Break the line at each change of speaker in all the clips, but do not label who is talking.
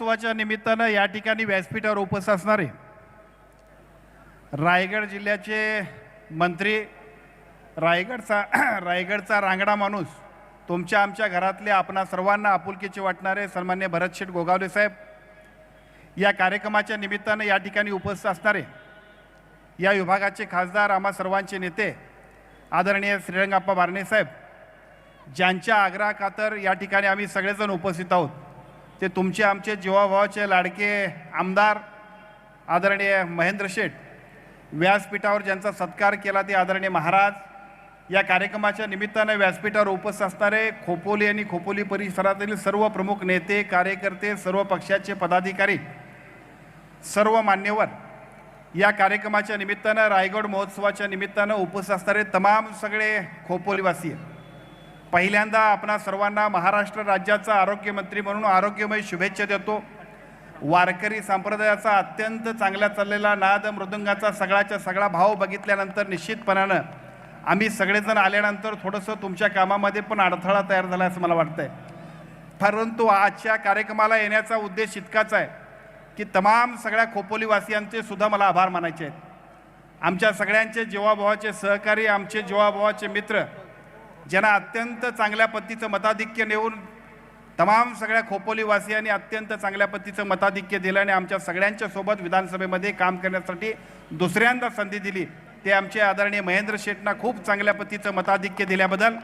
महोत्सवाच्या निमित्तानं या ठिकाणी व्यासपीठावर उपस्थित असणारे रायगड जिल्ह्याचे मंत्री रायगडचा रायगडचा रांगडा माणूस तुमच्या आमच्या घरातले आपणा सर्वांना आपुलकीचे वाटणारे सन्मान्य भरतशेठ गोगावले साहेब या कार्यक्रमाच्या निमित्तानं या ठिकाणी उपस्थित असणारे या विभागाचे खासदार आम्हा सर्वांचे नेते आदरणीय श्रीरंगाप्पा बारणे साहेब ज्यांच्या आग्रहाखातर या ठिकाणी आम्ही सगळेजण उपस्थित आहोत. ते तुमचे आमचे जीवाभावाचे लाडके आमदार आदरणीय महेंद्र शेठ व्यासपीठावर ज्यांचा सत्कार केला ते आदरणीय महाराज या कार्यक्रमाच्या निमित्तानं व्यासपीठावर उपस्थित असणारे खोपोली आणि खोपोली परिसरातील सर्व प्रमुख नेते कार्यकर्ते सर्व पक्षाचे पदाधिकारी सर्व मान्यवर या कार्यक्रमाच्या निमित्तानं रायगड महोत्सवाच्या निमित्तानं उपस्थित असणारे तमाम सगळे खोपोलीवासीय पहिल्यांदा आपणा सर्वांना महाराष्ट्र राज्याचा आरोग्यमंत्री म्हणून आरोग्यमय शुभेच्छा देतो. वारकरी संप्रदायाचा अत्यंत चांगला चाललेला नाद मृदंगाचा सगळ्याच्या सगळा भाव बघितल्यानंतर निश्चितपणानं आम्ही सगळेजण आल्यानंतर थोडंसं तुमच्या कामामध्ये पण अडथळा तयार झाला असं मला वाटतंय. परंतु आजच्या कार्यक्रमाला येण्याचा उद्देश इतकाच आहे की तमाम सगळ्या खोपोलीवासियांचे सुद्धा मला आभार मानायचे आहेत. आमच्या सगळ्यांचे जीवाभावाचे सहकारी आमचे जीवाभावाचे मित्र ज्यांना अत्यंत चांगल्या पद्धतीचं मताधिक्य नेऊन तमाम सगळ्या खोपोलीवासियांनी अत्यंत चांगल्या पद्धतीचं मताधिक्य दिलं आणि आमच्या सगळ्यांच्या सोबत विधानसभेमध्ये काम करण्यासाठी दुसऱ्यांदा संधी दिली. ते आमचे आदरणीय महेंद्र शेटना खूप चांगल्या पद्धतीचं मताधिक्य दिल्याबद्दल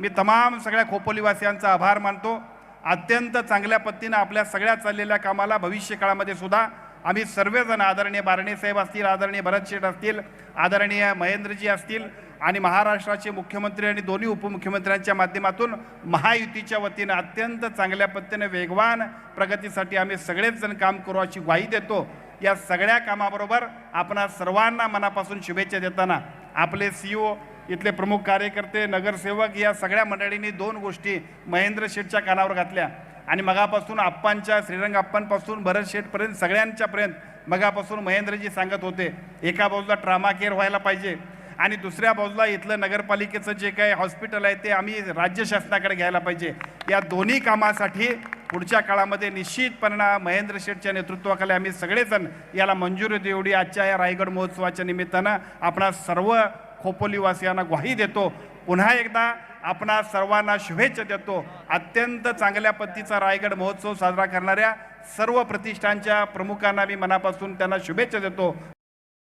मी तमाम सगळ्या खोपोलीवासियांचा आभार मानतो. अत्यंत चांगल्या पद्धतीनं आपल्या सगळ्या चाललेल्या कामाला भविष्य काळामध्ये सुद्धा आम्ही सर्वजण आदरणीय बारणे साहेब असतील आदरणीय भरत शेठ असतील आदरणीय महेंद्रजी असतील आणि महाराष्ट्राचे मुख्यमंत्री आणि दोन्ही उपमुख्यमंत्र्यांच्या माध्यमातून महायुतीच्या वतीनं अत्यंत चांगल्या पद्धतीने वेगवान प्रगतीसाठी आम्ही सगळेच जण काम करू अशी ग्वाही देतो. या सगळ्या कामाबरोबर आपणा सर्वांना मनापासून शुभेच्छा देताना आपले सी ओ इथले प्रमुख कार्यकर्ते नगरसेवक या सगळ्या मंडळींनी दोन गोष्टी महेंद्र शेठच्या कानावर घातल्या. आणि मगापासून आप्पांच्या श्रीरंग आप्पांपासून भरत शेठपर्यंत सगळ्यांच्यापर्यंत मगापासून महेंद्रजी सांगत होते एका बाजूला ट्रामा केअर व्हायला पाहिजे. आणि दुसऱ्या बाजूला इथलं नगरपालिकेचं जे काही हॉस्पिटल आहे ते आम्ही राज्य शासनाकडे घ्यायला पाहिजे. या दोन्ही कामासाठी पुढच्या काळामध्ये निश्चितपणे महेंद्र शेठच्या नेतृत्वाखाली आम्ही सगळेजण याला मंजुरी देऊ. एवढी आजच्या या रायगड महोत्सवाच्या निमित्तानं आपणा सर्व खोपोलीवासियांना ग्वाही देतो. पुन्हा एकदा आपणा सर्वांना शुभेच्छा देतो. अत्यंत चांगल्या पद्धतीचा रायगड महोत्सव साजरा करणाऱ्या सर्व प्रतिष्ठानच्या प्रमुखांना मी मनापासून त्यांना शुभेच्छा देतो.